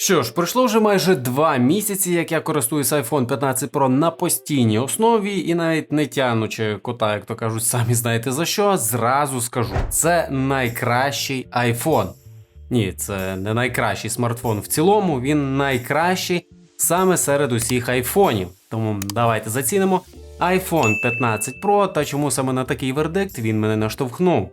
Що ж, пройшло вже майже два місяці, як я користуюсь iPhone 15 Pro на постійній основі, і навіть не тянучи кота, як то кажуть, самі знаєте за що, зразу скажу: це найкращий iPhone. Ні, це не найкращий смартфон в цілому, він найкращий саме серед усіх айфонів. Тому давайте зацінимо iPhone 15 Pro та чому саме на такий вердикт він мене наштовхнув.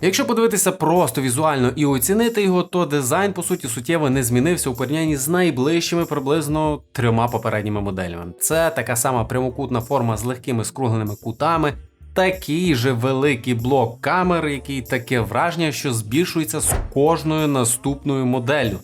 Якщо подивитися просто візуально і оцінити його, то дизайн по суті суттєво не змінився у порівнянні з найближчими приблизно трьома попередніми моделями. Це така сама прямокутна форма з легкими скругленими кутами, такий же великий блок камер, який таке враження, що збільшується з кожною наступною моделлю.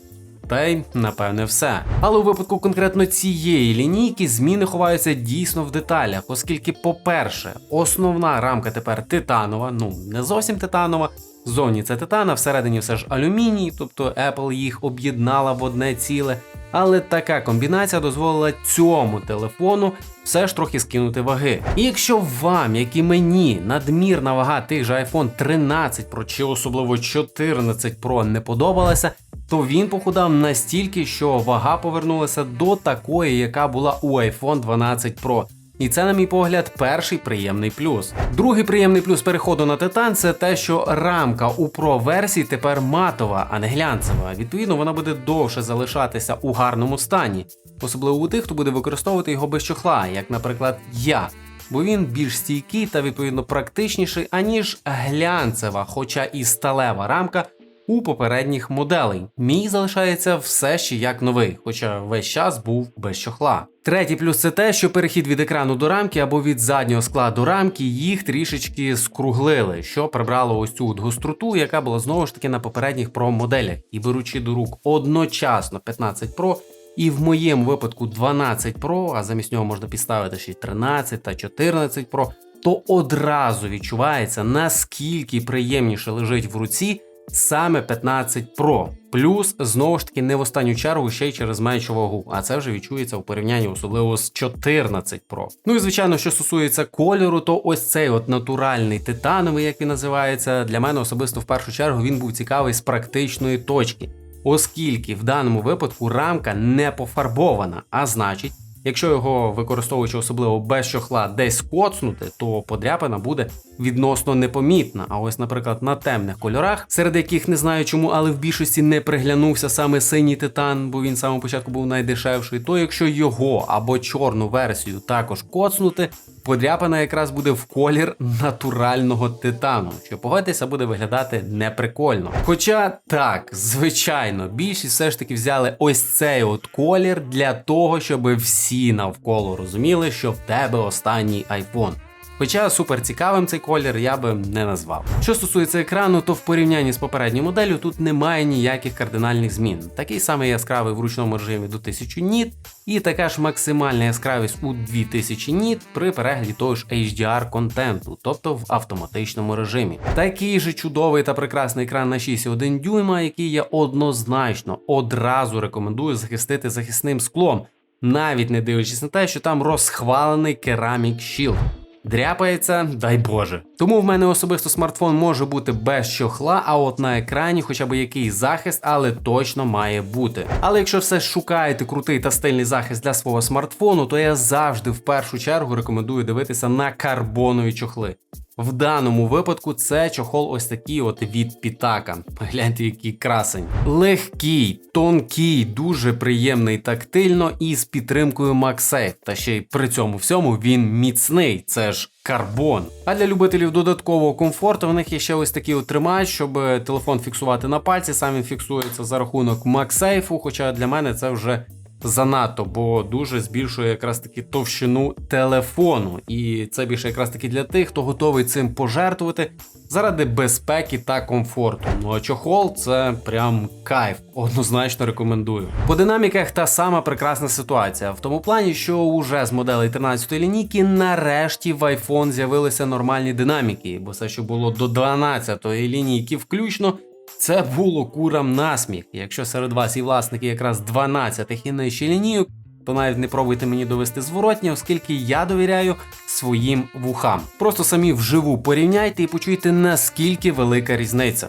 Та й напевне все. Але у випадку конкретно цієї лінійки зміни ховаються дійсно в деталях, оскільки, по-перше, основна рамка тепер титанова, ну не зовсім титанова. Ззовні це титан, а всередині все ж алюміній, тобто Apple їх об'єднала в одне ціле. Але така комбінація дозволила цьому телефону все ж трохи скинути ваги. І якщо вам, як і мені, надмірна вага тих же iPhone 13 Pro чи особливо 14 Pro не подобалася, то він похудав настільки, що вага повернулася до такої, яка була у iPhone 12 Pro. І це, на мій погляд, перший приємний плюс. Другий приємний плюс переходу на титан це те, що рамка у Pro версії тепер матова, а не глянцева. Відповідно, вона буде довше залишатися у гарному стані, особливо у тих, хто буде використовувати його без чохла, як, наприклад, я. Бо він більш стійкий та відповідно практичніший, аніж глянцева, хоча і сталева рамка у попередніх моделей. Мій залишається все ще як новий, хоча весь час був без чохла. Третій плюс це те, що перехід від екрану до рамки або від заднього скла до рамки їх трішечки скруглили, що прибрало ось цю гостроту, яка була знову ж таки на попередніх Pro моделях. І беручи до рук одночасно 15 Pro, і в моєму випадку 12 Pro, а замість нього можна підставити ще й 13 та 14 Pro, то одразу відчувається наскільки приємніше лежить в руці саме 15 Pro. Плюс, знову ж таки, не в останню чергу ще й через меншу вагу, а це вже відчується у порівнянні особливо з 14 Pro. Ну і звичайно, що стосується кольору, то ось цей от натуральний титановий, як він називається, для мене особисто в першу чергу він був цікавий з практичної точки. Оскільки в даному випадку рамка не пофарбована, а значить, Якщо його використовуючи особливо без чохла десь коцнути, то подряпина буде відносно непомітна. А ось, наприклад, на темних кольорах, серед яких не знаю чому, але в більшості не приглянувся саме синій титан, бо він з самого початку був найдешевший. То якщо його або чорну версію також коцнути, подряпина якраз буде в колір натурального титану, що погодьтеся, буде виглядати неприкольно. Хоча так, звичайно, більшість все ж таки взяли ось цей от колір для того, щоб всі навколо розуміли, що в тебе останній iPhone. Хоча супер цікавим цей колір я би не назвав. Що стосується екрану, то в порівнянні з попередньою моделлю тут немає ніяких кардинальних змін. Такий самий яскравий в ручному режимі до 1000 ніт, і така ж максимальна яскравість у 2000 ніт при перегляді того ж HDR контенту, тобто в автоматичному режимі. Такий же чудовий та прекрасний екран на 6,1 дюйма, який я однозначно одразу рекомендую захистити захисним склом, навіть не дивлячись на те, що там розхвалений Ceramic Shield. Дряпається, дай Боже. Тому в мене особисто смартфон може бути без чохла, а от на екрані хоча б якийсь захист, але точно має бути. Але якщо все шукаєте крутий та стильний захист для свого смартфону, то я завжди в першу чергу рекомендую дивитися на карбонові чохли. В даному випадку це чохол ось такий от від Пітака. Гляньте, який красень. Легкий, тонкий, дуже приємний тактильно і з підтримкою MagSafe. Та ще й при цьому всьому він міцний. Це ж карбон. А для любителів додаткового комфорту в них є ще ось такий от щоб телефон фіксувати на пальці. Сам він фіксується за рахунок MagSafe, Хоча для мене це вже занадто, бо дуже збільшує якраз таки товщину телефону. І це більше якраз таки для тих, хто готовий цим пожертвувати заради безпеки та комфорту. Ну а чохол це прям кайф, однозначно рекомендую. По динаміках та сама прекрасна ситуація, в тому плані, що уже з моделей 13 лінійки нарешті в iPhone з'явилися нормальні динаміки, бо все, що було до 12 лінійки включно. Це було курам насміх. Якщо серед вас і власники якраз 12 і нижче лінійок, то навіть не пробуйте мені довести зворотні, оскільки я довіряю своїм вухам. Просто самі вживу порівняйте і почуйте, наскільки велика різниця.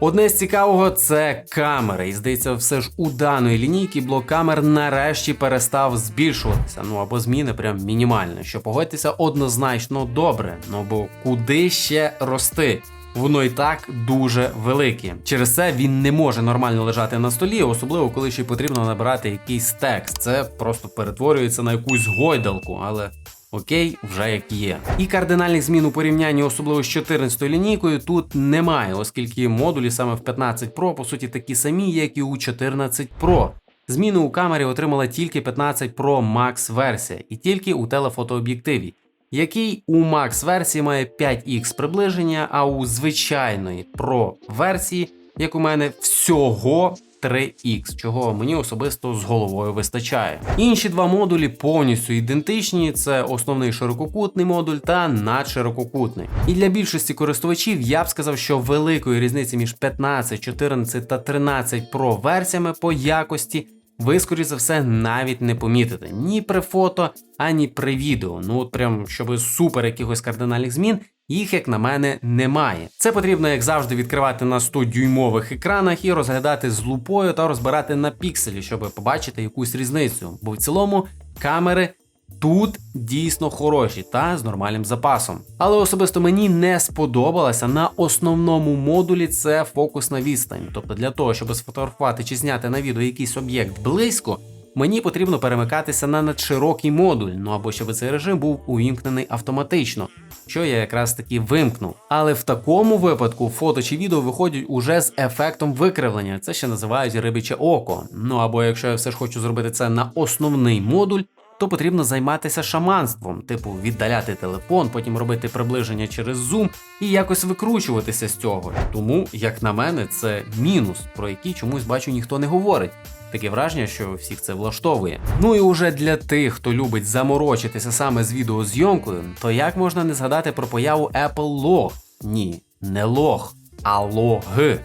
Одне з цікавого це камери. І здається, все ж у даної лінійки блок камер нарешті перестав збільшуватися. Ну або зміни прям мінімально. Що погодьтеся однозначно добре. Ну бо куди ще рости? Воно і так дуже велике. Через це він не може нормально лежати на столі, особливо коли ще потрібно набирати якийсь текст. Це просто перетворюється на якусь гойдалку, але Окей, вже як є. І кардинальних змін у порівнянні, особливо з 14 лінійкою, тут немає, оскільки модулі саме в 15 Pro по суті такі самі, як і у 14 Pro. Зміни у камері отримала тільки 15 Pro Max версія, і тільки у телефотооб'єктиві, який у Max версії має 5х приближення, а у звичайної Pro версії, як у мене, всього 3X, чого мені особисто з головою вистачає. Інші два модулі повністю ідентичні: це основний ширококутний модуль та надширококутний. І для більшості користувачів я б сказав, що великої різниці між 15, 14 та 13 Pro версіями по якості. Ви, скоріш за все, навіть не помітите ні при фото, ані при відео. Ну от прям щоб супер якихось кардинальних змін, їх, як на мене, немає. Це потрібно, як завжди, відкривати на 100-дюймових екранах і розглядати з лупою та розбирати на пікселі, щоб побачити якусь різницю. Бо в цілому камери. Тут дійсно хороші та з нормальним запасом. Але особисто мені не сподобалося на основному модулі це фокусна відстань. Тобто для того, щоб сфотографувати чи зняти на відео якийсь об'єкт близько, мені потрібно перемикатися на надширокий модуль, ну або щоб цей режим був увімкнений автоматично, що я якраз таки вимкнув. Але в такому випадку фото чи відео виходять уже з ефектом викривлення. Це ще називають рибіче око. Ну або якщо я все ж хочу зробити це на основний модуль. То потрібно займатися шаманством, типу віддаляти телефон, потім робити приближення через зум і якось викручуватися з цього. Тому, як на мене, це мінус, про який чомусь бачу ніхто не говорить. Таке враження, що всіх це влаштовує. Ну і уже для тих, хто любить заморочитися саме з відеозйомкою, то як можна не згадати про появу Apple Log? Ні, не лог. А лог.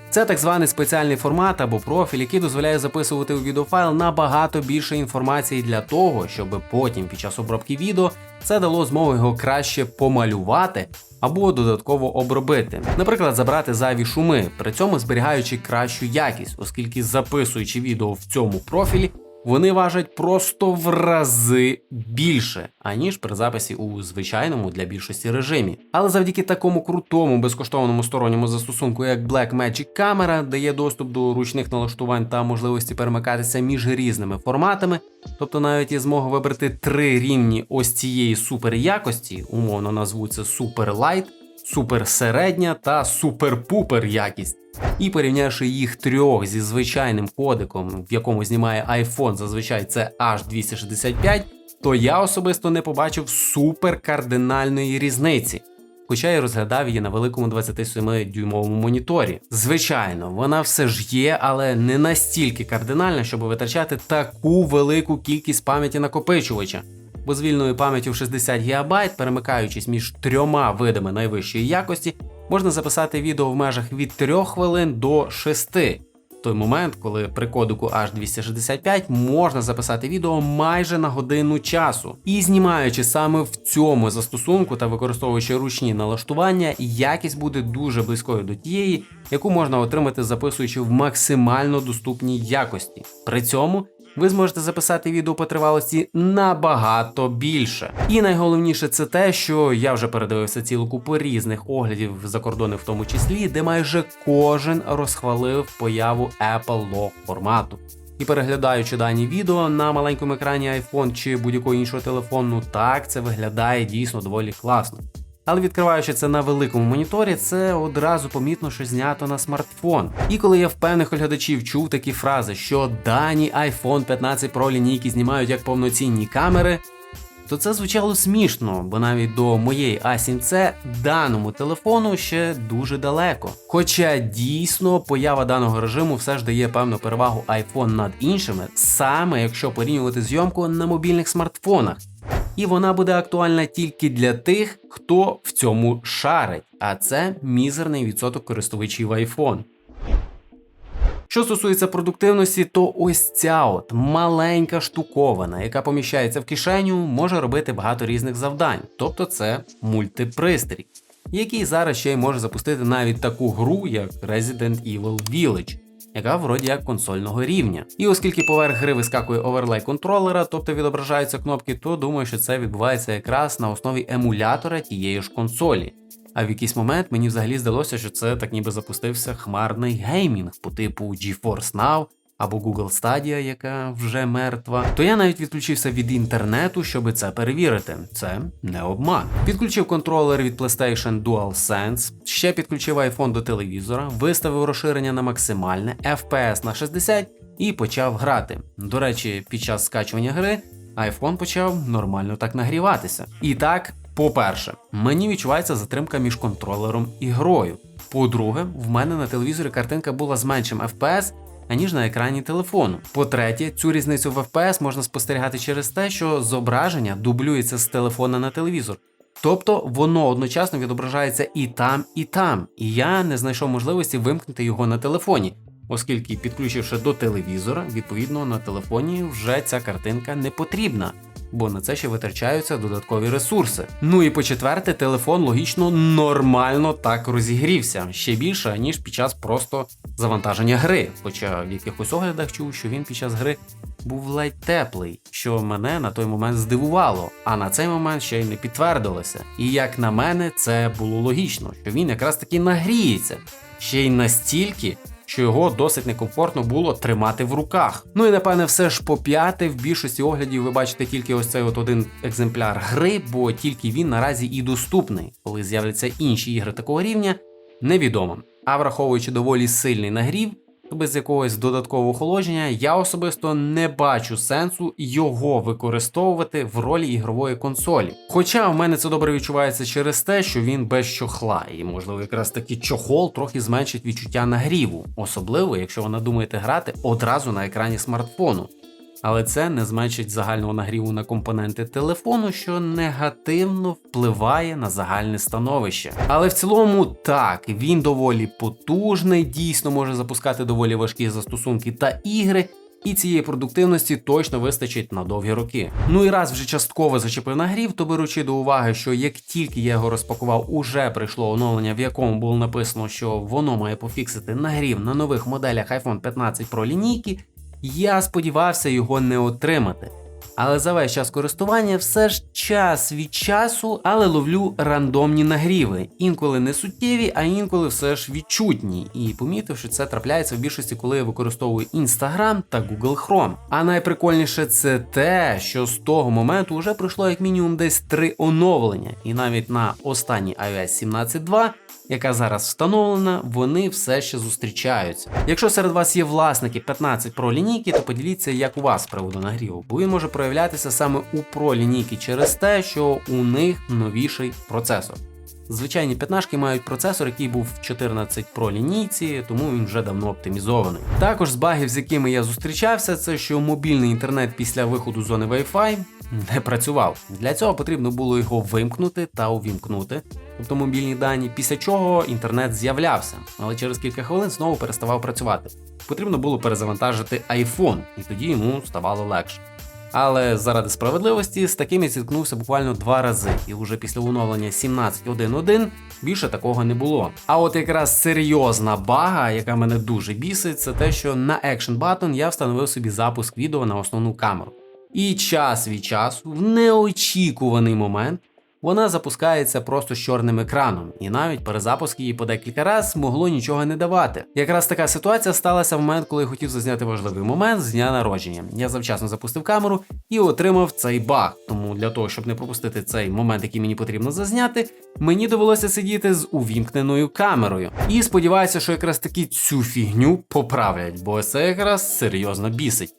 Це так званий спеціальний формат або профіль, який дозволяє записувати у відеофайл набагато більше інформації для того, щоб потім під час обробки відео це дало змогу його краще помалювати або додатково обробити. Наприклад, забрати зайві шуми, при цьому зберігаючи кращу якість, оскільки записуючи відео в цьому профілі, вони важать просто в рази більше, аніж при записі у звичайному для більшості режимі. Але завдяки такому крутому безкоштовному сторонньому застосунку, як Blackmagic Camera, дає доступ до ручних налаштувань та можливості перемикатися між різними форматами, тобто навіть є змога вибрати три рівні ось цієї супер якості, умовно назву це Super Light, Супер середня та супер-пупер якість. І порівнявши їх трьох зі звичайним кодиком, в якому знімає iPhone, зазвичай це H265, то я особисто не побачив суперкардинальної різниці. Хоча я розглядав її на великому 27-дюймовому моніторі. Звичайно, вона все ж є, але не настільки кардинальна, щоб витрачати таку велику кількість пам'яті накопичувача. Бо з вільною пам'яттю в 60 ГБ, перемикаючись між трьома видами найвищої якості, можна записати відео в межах від 3 хвилин до 6. Той момент, коли при кодику H265 можна записати відео майже на годину часу. І знімаючи саме в цьому застосунку та використовуючи ручні налаштування, якість буде дуже близькою до тієї, яку можна отримати записуючи в максимально доступній якості. При цьому ви зможете записати відео по тривалості набагато більше. І найголовніше це те, що я вже передивився цілу купу різних оглядів за кордони, в тому числі, де майже кожен розхвалив появу Apple Log формату. І переглядаючи дані відео на маленькому екрані iPhone чи будь-якого іншого телефону, так це виглядає дійсно доволі класно. Але відкриваючи це на великому моніторі, це одразу помітно, що знято на смартфон. І коли я в певних глядачів чув такі фрази, що дані iPhone 15 Pro лінійки знімають як повноцінні камери, то це звучало смішно, бо навіть до моєї A7C даному телефону ще дуже далеко. Хоча дійсно поява даного режиму все ж дає певну перевагу iPhone над іншими, саме якщо порівнювати зйомку на мобільних смартфонах і вона буде актуальна тільки для тих, хто в цьому шарить, а це мізерний відсоток користувачів iPhone. Що стосується продуктивності, то ось ця от маленька штуковина, яка поміщається в кишеню, може робити багато різних завдань, тобто це мультипристрій. який зараз ще й може запустити навіть таку гру, як Resident Evil Village. Яка вроді як консольного рівня. І оскільки поверх гри вискакує оверлей контролера, тобто відображаються кнопки, то думаю, що це відбувається якраз на основі емулятора тієї ж консолі. А в якийсь момент мені взагалі здалося, що це так ніби запустився хмарний геймінг по типу GeForce Now або Google Stadia, яка вже мертва. То я навіть відключився від інтернету, щоб це перевірити. Це не обман. Підключив контролер від PlayStation DualSense, ще підключив iPhone до телевізора, виставив розширення на максимальне, FPS на 60 і почав грати. До речі, під час скачування гри iPhone почав нормально так нагріватися. І так. По-перше, мені відчувається затримка між контролером і грою. По-друге, в мене на телевізорі картинка була з меншим FPS, аніж на екрані телефону. По-третє, цю різницю в FPS можна спостерігати через те, що зображення дублюється з телефона на телевізор. Тобто воно одночасно відображається і там, і там, і я не знайшов можливості вимкнути його на телефоні, оскільки, підключивши до телевізора, відповідно на телефоні вже ця картинка не потрібна бо на це ще витрачаються додаткові ресурси. Ну і по четверте, телефон логічно нормально так розігрівся ще більше, ніж під час просто завантаження гри. Хоча в якихось оглядах чув, що він під час гри був ледь теплий, що мене на той момент здивувало, а на цей момент ще й не підтвердилося. І як на мене, це було логічно, що він якраз таки нагріється ще й настільки що його досить некомфортно було тримати в руках. Ну і напевне, все ж по п'яте, в більшості оглядів ви бачите тільки ось цей от один екземпляр гри, бо тільки він наразі і доступний, коли з'являться інші ігри такого рівня, невідомо. А враховуючи доволі сильний нагрів, без якогось додаткового охолодження, я особисто не бачу сенсу його використовувати в ролі ігрової консолі. Хоча в мене це добре відчувається через те, що він без чохла, і можливо якраз таки чохол трохи зменшить відчуття нагріву, особливо якщо ви надумаєте грати одразу на екрані смартфону але це не зменшить загального нагріву на компоненти телефону, що негативно впливає на загальне становище. Але в цілому так, він доволі потужний, дійсно може запускати доволі важкі застосунки та ігри. І цієї продуктивності точно вистачить на довгі роки. Ну і раз вже частково зачепив нагрів, то беручи до уваги, що як тільки я його розпакував, уже прийшло оновлення, в якому було написано, що воно має пофіксити нагрів на нових моделях iPhone 15 Pro лінійки, я сподівався його не отримати. Але за весь час користування все ж час від часу, але ловлю рандомні нагріви, інколи не суттєві, а інколи все ж відчутні. І помітив, що це трапляється в більшості, коли я використовую Instagram та Google Chrome. А найприкольніше це те, що з того моменту вже пройшло як мінімум десь три оновлення, і навіть на останній iOS 17.2 яка зараз встановлена, вони все ще зустрічаються. Якщо серед вас є власники 15 Pro лінійки, то поділіться, як у вас приводу нагріву, бо він може проявлятися саме у Pro лінійки через те, що у них новіший процесор. Звичайні п'ятнашки мають процесор, який був в 14 Pro лінійці, тому він вже давно оптимізований. Також з багів, з якими я зустрічався, це що мобільний інтернет після виходу зони Wi-Fi не працював. Для цього потрібно було його вимкнути та увімкнути, тобто мобільні дані, після чого інтернет з'являвся, але через кілька хвилин знову переставав працювати. Потрібно було перезавантажити iPhone, і тоді йому ставало легше. Але заради справедливості з таким я зіткнувся буквально два рази, і вже після оновлення 17.1.1 більше такого не було. А от якраз серйозна бага, яка мене дуже бісить, це те, що на Action Button я встановив собі запуск відео на основну камеру. І час від часу, в неочікуваний момент, вона запускається просто з чорним екраном, і навіть перезапуск її по декілька разів могло нічого не давати. Якраз така ситуація сталася в момент, коли я хотів зазняти важливий момент з дня народження. Я завчасно запустив камеру і отримав цей баг. Тому для того, щоб не пропустити цей момент, який мені потрібно зазняти, мені довелося сидіти з увімкненою камерою. І сподіваюся, що якраз таки цю фігню поправлять, бо це якраз серйозно бісить.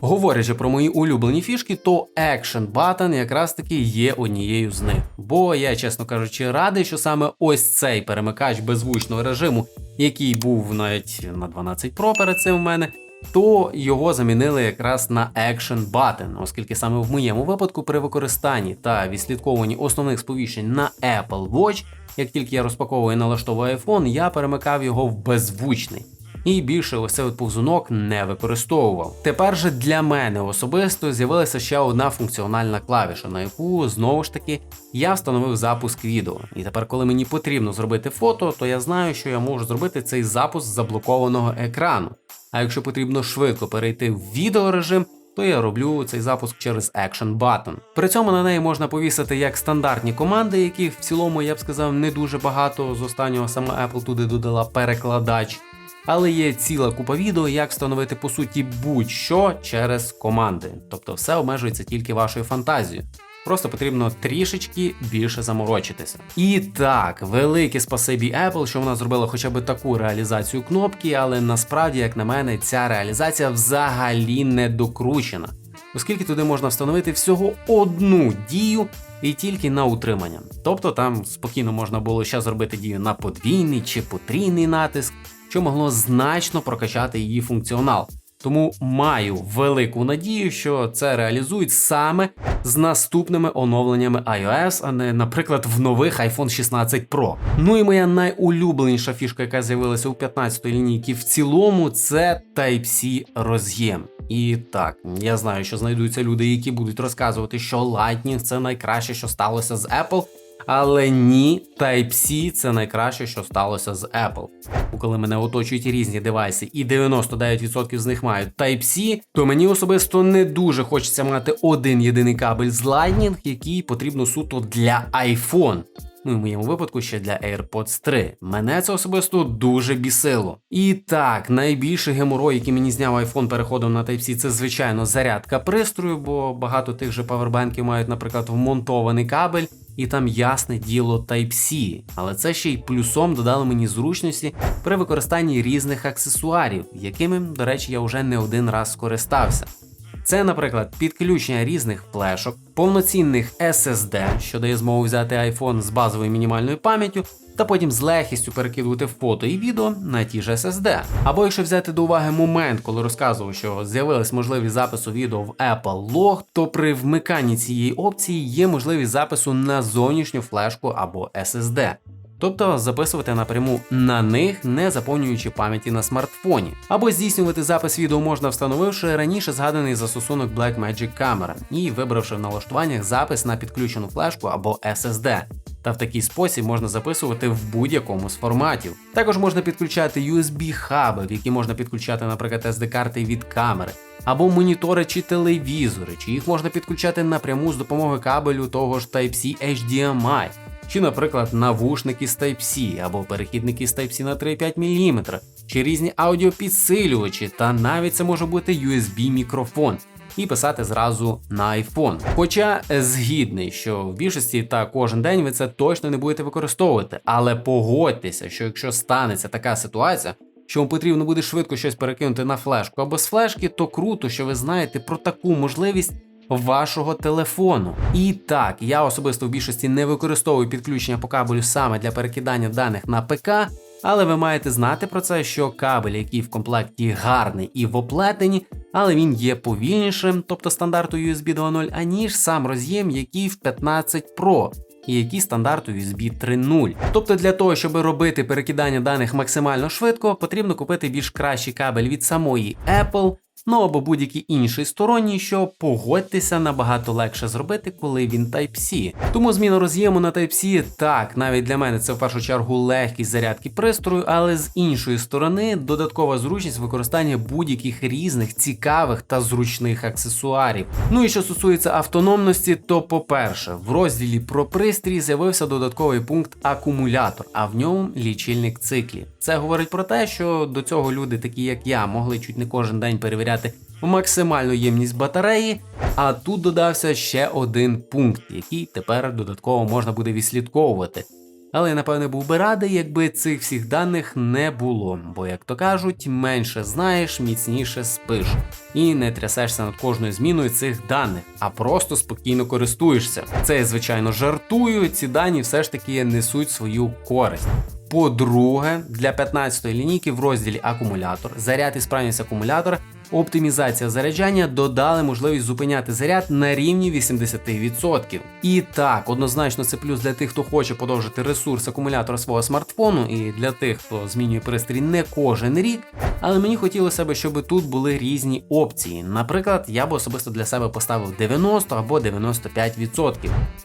Говорячи про мої улюблені фішки, то Action Button якраз таки є однією з них. Бо я, чесно кажучи, радий, що саме ось цей перемикач беззвучного режиму, який був навіть на 12 Pro перед цим в мене, то його замінили якраз на Action Button, оскільки саме в моєму випадку при використанні та відслідковуванні основних сповіщень на Apple Watch, як тільки я розпаковую і налаштовую iPhone, я перемикав його в беззвучний. І більше ось цей повзунок не використовував. Тепер же для мене особисто з'явилася ще одна функціональна клавіша, на яку знову ж таки я встановив запуск відео. І тепер, коли мені потрібно зробити фото, то я знаю, що я можу зробити цей запуск з заблокованого екрану. А якщо потрібно швидко перейти в відеорежим, то я роблю цей запуск через Action Button. При цьому на неї можна повісити як стандартні команди, яких в цілому я б сказав не дуже багато. З останнього саме Apple туди додала перекладач. Але є ціла купа відео, як встановити по суті будь-що через команди. Тобто все обмежується тільки вашою фантазією. Просто потрібно трішечки більше заморочитися. І так, велике спасибі Apple, що вона зробила хоча б таку реалізацію кнопки, але насправді, як на мене, ця реалізація взагалі не докручена, оскільки туди можна встановити всього одну дію. І тільки на утримання. Тобто там спокійно можна було ще зробити дію на подвійний чи потрійний натиск, що могло значно прокачати її функціонал. Тому маю велику надію, що це реалізують саме з наступними оновленнями iOS, а не, наприклад, в нових iPhone 16 Pro. Ну і моя найулюбленіша фішка, яка з'явилася у 15-ї лінійки в цілому, це Type-C роз'єм. І так, я знаю, що знайдуться люди, які будуть розказувати, що Lightning це найкраще, що сталося з Apple. Але ні, Type-C це найкраще, що сталося з Apple. Коли мене оточують різні девайси, і 99% з них мають Type-C, то мені особисто не дуже хочеться мати один єдиний кабель з Lightning, який потрібно суто для iPhone. Ну і в моєму випадку ще для AirPods 3. Мене це особисто дуже бісило. І так, найбільший геморой, який мені зняв iPhone переходом на Type-C, це звичайно зарядка пристрою, бо багато тих же павербанків мають, наприклад, вмонтований кабель і там ясне діло Type-C, але це ще й плюсом додало мені зручності при використанні різних аксесуарів, якими, до речі, я вже не один раз скористався. Це, наприклад, підключення різних флешок, повноцінних SSD, що дає змогу взяти iPhone з базовою мінімальною пам'яттю, та потім з легкістю перекидувати фото і відео на ті ж SSD. Або якщо взяти до уваги момент, коли розказував, що з'явилась можливість запису відео в Apple Log, то при вмиканні цієї опції є можливість запису на зовнішню флешку або SSD. Тобто записувати напряму на них, не заповнюючи пам'яті на смартфоні. Або здійснювати запис відео можна встановивши раніше згаданий застосунок Blackmagic Camera і вибравши в налаштуваннях запис на підключену флешку або SSD. Та в такий спосіб можна записувати в будь-якому з форматів. Також можна підключати USB-хаби, в які можна підключати, наприклад, SD-карти від камери, або монітори чи телевізори, чи їх можна підключати напряму з допомогою кабелю того ж Type-C HDMI чи, наприклад, навушники з Type-C або перехідники з Type-C на 3,5 мм, чи різні аудіопідсилювачі, та навіть це може бути USB-мікрофон. І писати зразу на iPhone. Хоча згідний, що в більшості та кожен день ви це точно не будете використовувати, але погодьтеся, що якщо станеться така ситуація, що вам потрібно буде швидко щось перекинути на флешку або з флешки, то круто, що ви знаєте про таку можливість вашого телефону. І так, я особисто в більшості не використовую підключення по кабелю саме для перекидання даних на ПК. Але ви маєте знати про це, що кабель, який в комплекті гарний і в оплетенні, але він є повільнішим, тобто стандарту USB 2.0, аніж сам роз'єм, який в 15 Pro. І який стандарту USB 3.0. Тобто для того, щоб робити перекидання даних максимально швидко, потрібно купити більш кращий кабель від самої Apple, ну або будь-який інший сторонній, що погодьтеся набагато легше зробити, коли він Type-C. Тому зміна роз'єму на Type-C, так, навіть для мене це в першу чергу легкість зарядки пристрою, але з іншої сторони додаткова зручність використання будь-яких різних цікавих та зручних аксесуарів. Ну і що стосується автономності, то по-перше, в розділі про пристрій з'явився додатковий пункт акумулятор, а в ньому лічильник циклів. Це говорить про те, що до цього люди, такі як я, могли чуть не кожен день перевіряти перевіряти максимальну ємність батареї. А тут додався ще один пункт, який тепер додатково можна буде відслідковувати. Але я напевне був би радий, якби цих всіх даних не було, бо, як то кажуть, менше знаєш, міцніше спиш. І не трясешся над кожною зміною цих даних, а просто спокійно користуєшся. Це я звичайно жартую, ці дані все ж таки несуть свою користь. По-друге, для 15-ї лінійки в розділі акумулятор заряд і справність акумулятора Оптимізація заряджання додали можливість зупиняти заряд на рівні 80%. І так, однозначно це плюс для тих, хто хоче подовжити ресурс акумулятора свого смартфону, і для тих, хто змінює пристрій не кожен рік. Але мені хотілося б, щоб тут були різні опції. Наприклад, я б особисто для себе поставив 90 або 95%,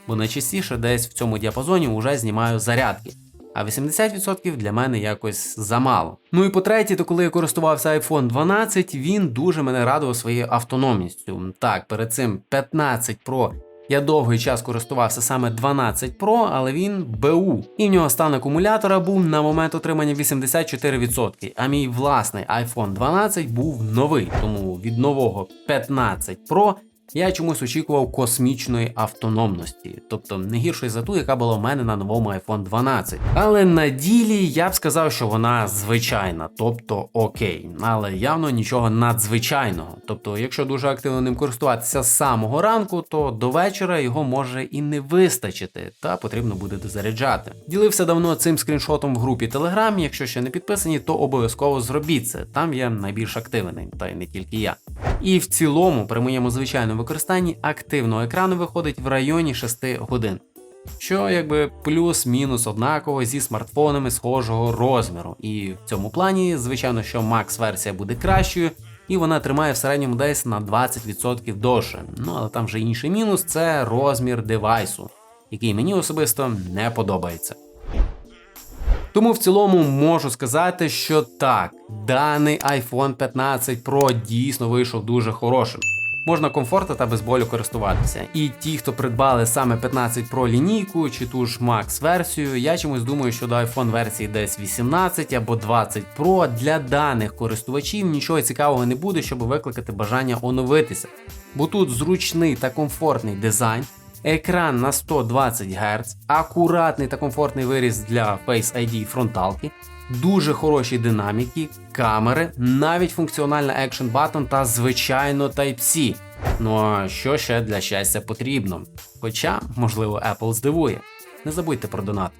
бо найчастіше десь в цьому діапазоні вже знімаю зарядки. А 80% для мене якось замало. Ну і по-третє, то коли я користувався iPhone 12, він дуже мене радував своєю автономністю. Так, перед цим 15 Pro я довгий час користувався саме 12 Pro, але він БУ. І в нього стан акумулятора був на момент отримання 84%. А мій власний iPhone 12 був новий, тому від нового 15 Pro я чомусь очікував космічної автономності, тобто не гіршої за ту, яка була в мене на новому iPhone 12. Але на ділі я б сказав, що вона звичайна, тобто окей, але явно нічого надзвичайного. Тобто, якщо дуже активно ним користуватися з самого ранку, то до вечора його може і не вистачити, та потрібно буде дозаряджати. Ділився давно цим скріншотом в групі Telegram, Якщо ще не підписані, то обов'язково зробіть це. Там я найбільш активний, та й не тільки я. І в цілому, при моєму звичайному використанні активного екрану виходить в районі 6 годин. Що якби плюс-мінус однаково зі смартфонами схожого розміру. І в цьому плані, звичайно, що Max версія буде кращою, і вона тримає в середньому десь на 20% довше. Ну але там вже інший мінус це розмір девайсу, який мені особисто не подобається. Тому в цілому можу сказати, що так, даний iPhone 15 Pro дійсно вийшов дуже хорошим. Можна комфортно та без болю користуватися. І ті, хто придбали саме 15 Pro лінійку чи ту ж Max версію, я чомусь думаю, що до iPhone версії десь 18 або 20 Pro для даних користувачів нічого цікавого не буде, щоб викликати бажання оновитися. Бо тут зручний та комфортний дизайн. Екран на 120 Гц, акуратний та комфортний виріз для Face ID фронталки, дуже хороші динаміки, камери, навіть функціональна Action Button та звичайно Type-C. Ну а що ще для щастя потрібно? Хоча, можливо, Apple здивує. Не забудьте про донат.